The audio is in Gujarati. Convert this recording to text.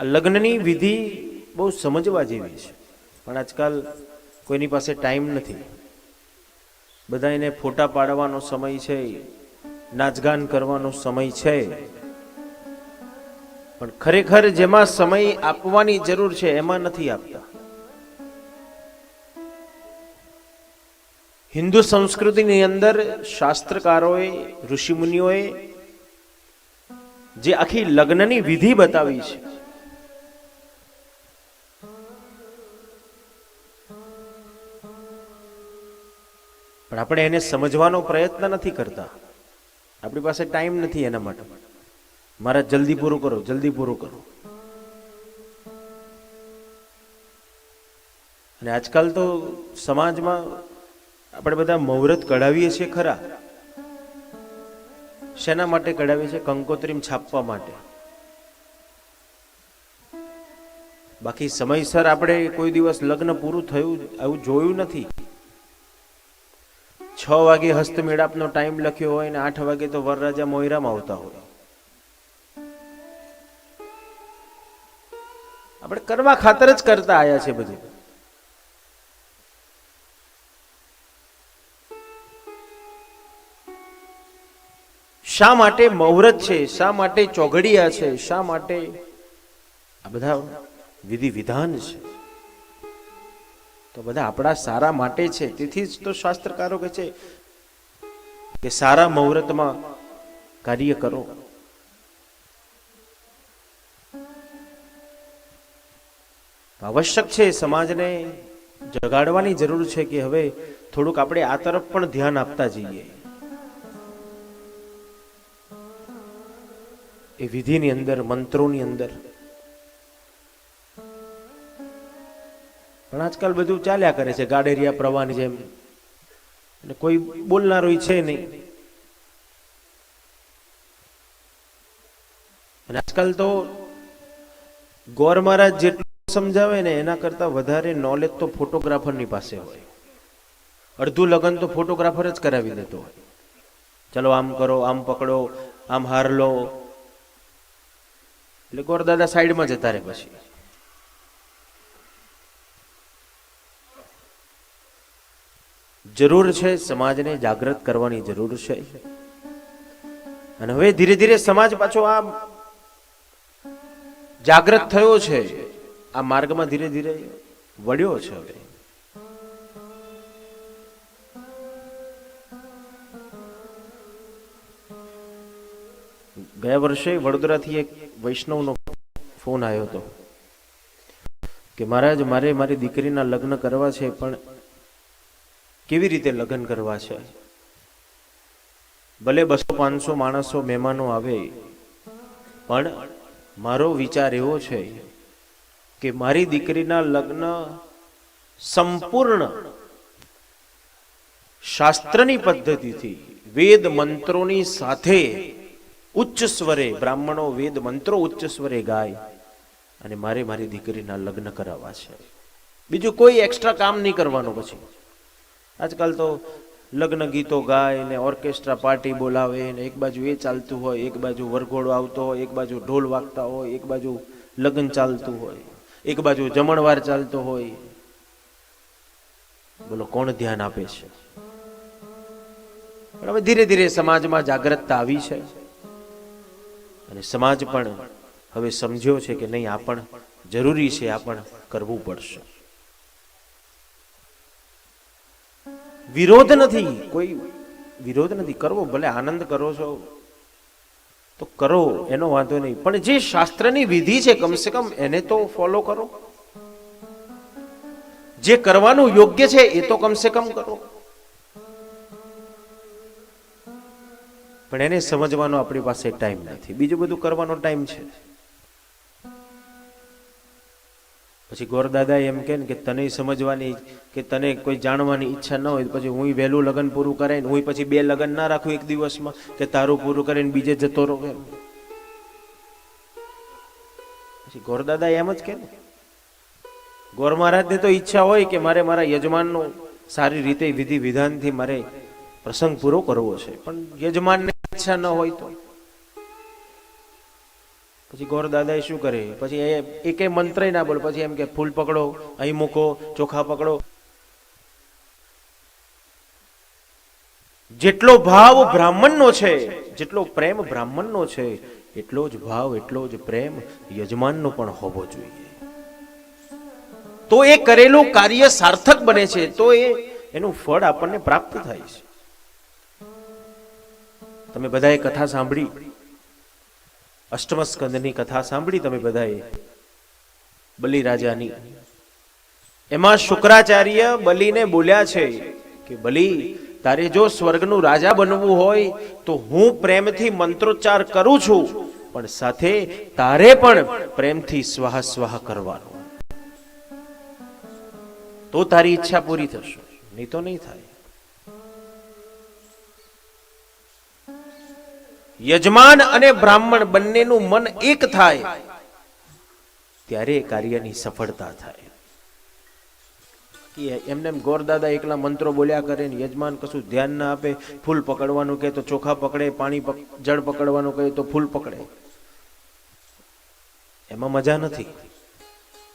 આ લગ્નની વિધિ બહુ સમજવા જેવી છે. પણ આજકાલ કોઈની પાસે ટાઈમ નથી. બધા એને ફોટા પાડવાનો સમય છે, નાચગાન કરવાનો સમય છે. પણ ખરેખર જેમાં સમય આપવાની જરૂર છે, એમાં નથી આપતા. હિન્દુ સંસ્કૃતિની અંદર શાસ્ત્રકારોએ, ઋષિમુનિઓએ જે આખી લગ્નની વિધિ બતાવી છે પણ આપણે એને સમજવાનો પ્રયત્ન નથી કરતા. આપણી પાસે ટાઈમ નથી એના માટે. મારા જલ્દી પૂરું કરો, જલ્દી પૂરું કરો. અને આજકાલ તો સમાજમાં આપણે બધા મુહૂર્ત કઢાવીએ છીએ ખરા. શેના માટે કઢાવીએ છીએ? કંકોત્રીમ છાપવા માટે. બાકી સમયસર આપણે કોઈ દિવસ લગ્ન પૂરું થયું, આવું જોયું નથી. છ વાગે હસ્તમેળાપનો ટાઈમ લખ્યો હોય ને આઠ વાગે તો વરરાજા મોયરામાં આવતા હોય. આપણે કરવા ખાતર જ કરતા આવ્યા છે બધું. શા માટે મહુરત છે? શા માટે ચોઘડિયા છે? શા માટે આ બધા વિધિ વિધાન છે? તો બધા આપણા સારા માટે છે. તેથી જ તો શાસ્ત્રકારો કહે છે કે સારા મુહૂર્તમાં કાર્ય કરો. આવશ્યક છે સમાજને જગાડવાની જરૂર છે કે હવે થોડુંક આપણે આ તરફ પણ ધ્યાન આપતા જઈએ. એ વિધિની અંદર, મંત્રોની અંદર પણ આજકાલ બધું ચાલ્યા કરે છે, ગાડેરિયા, પ્રવાહની જેમ. અને કોઈ બોલનારો છે નહીં. અને આજકાલ તો ગોર મહારાજ જેટલું સમજાવે ને, એના કરતા વધારે નોલેજ તો ફોટોગ્રાફરની પાસે હોય. અડધું લગ્ન તો ફોટોગ્રાફર જ કરાવી દેતો હોય. ચલો આમ કરો, આમ પકડો, આમ હાર લો. એટલે ગોરદાદા સાઈડમાં જતા રહે પછી. જરૂર છે સમાજને જાગૃત કરવાની જરૂર છે. અને હવે ધીરે ધીરે સમાજ પાછો આ જાગૃત થયો છે. આ માર્ગમાં ધીરે ધીરે વળ્યો છે હવે. ગયા વર્ષે વડોદરાથી એક વૈષ્ણવનો ફોન આવ્યો હતો કે, મહારાજ, મારે મારી દીકરીના લગ્ન કરવા છે, પણ કેવી રીતે લગ્ન કરવા છે? ભલે બસો, પાંચસો માણસો, મહેમાનો આવે, પણ મારો વિચાર એવો છે કે મારી દીકરીના લગ્ન સંપૂર્ણ શાસ્ત્રની પદ્ધતિથી વેદ મંત્રોની સાથે ઉચ્ચ સ્વરે, બ્રાહ્મણો વેદ મંત્રો ઉચ્ચ સ્વરે ગાય અને મારે મારી દીકરીના લગ્ન કરાવવા છે. બીજું કોઈ એક્સ્ટ્રા કામ નહીં કરવાનું પછી. આજકાલ તો લગ્ન ગીતો ગાય ને ઓર્કેસ્ટ્રા પાર્ટી બોલાવે ને એક બાજુ એ ચાલતું હોય, એક બાજુ વરઘોડો આવતો હોય, એક બાજુ ઢોલ વાગતા હોય, એક બાજુ લગ્ન ચાલતું હોય, એક બાજુ જમણવાર ચાલતો હોય. બોલો, કોણ ધ્યાન આપે છે? પણ હવે ધીરે ધીરે સમાજમાં જાગૃતતા આવી છે. અને સમાજ પણ હવે સમજ્યો છે કે નહીં, આ પણ જરૂરી છે, આ પણ કરવું પડશે. વિરોધ નથી. કોઈ વિરોધ નથી. કરવો ભલે આનંદ કરો છો તો કરો એનો વાંધો નહીં. પણ જે શાસ્ત્રની વિધિ છે કમસે કમ એને તો ફોલો કરો. જે કરવાનું યોગ્ય છે એ તો કમસે કમ કરો. પણ એને સમજવાનો આપણી પાસે ટાઈમ નથી. બીજું બધું કરવાનો ટાઈમ છે. પછી ગોરદાદા એમ કે કે તને સમજવાની કે તને કોઈ જાણવાની ઈચ્છા ન હોય પછી હું વહેલું લગ્ન પૂરું કરાય હું પછી બે લગ્ન ના રાખું એક દિવસમાં કે તારું પૂરું કરીને બીજે જતો રહો એમ. પછી ગોરદાદા એમ જ કે ને, ગોર મહારાજને તો ઈચ્છા હોય કે મારે મારા યજમાનનો સારી રીતે વિધિ વિધાનથી મારે પ્રસંગ પૂરો કરવો છે, પણ યજમાનને ઈચ્છા ન હોય તો. પછી ગોર દાદા શું કરે? પછી એ મંત્ર ના બોલે. પછી એમ કે, ફૂલ પકડો, અહીં મૂકો, ચોખા પકડો. જેટલો ભાવ બ્રાહ્મણનો છે, જેટલો પ્રેમ બ્રાહ્મણનો છે, એટલો જ ભાવ, એટલો જ પ્રેમ યજમાનનો પણ હોવો જોઈએ. તો એ કરેલું કાર્ય સાર્થક બને છે, તો એ એનું ફળ આપણને પ્રાપ્ત થાય છે. તમે બધાએ કથા સાંભળી? અષ્ટમ સ્કંદની કથા સાંભળી તમે બધાએ? બલિરાજાની. એમાં શુક્રાચાર્ય બલિને બોલ્યા છે કે, બલિ, તારે જો સ્વર્ગનું રાજા બનવું હોય, તો હું પ્રેમથી મંત્રોચ્ચાર કરું છું, પણ સાથે તારે પણ પ્રેમથી સ્વાહ સ્વાહ કરવાનો. તો તારી ઈચ્છા પૂરી થશે, નહીં તો નહીં થાય. યજમાન અને બ્રાહ્મણ બંનેનું મન એક થાય, ત્યારે કાર્યની સફળતા થાય. એમને એમ ગોરદાદા એકલા મંત્રો બોલ્યા કરે ને યજમાન કશું ધ્યાન ના આપે, ફૂલ પકડવાનું કહે તો ચોખા પકડે, પાણી જળ પકડવાનું કહે તો ફૂલ પકડે. એમાં મજા નથી.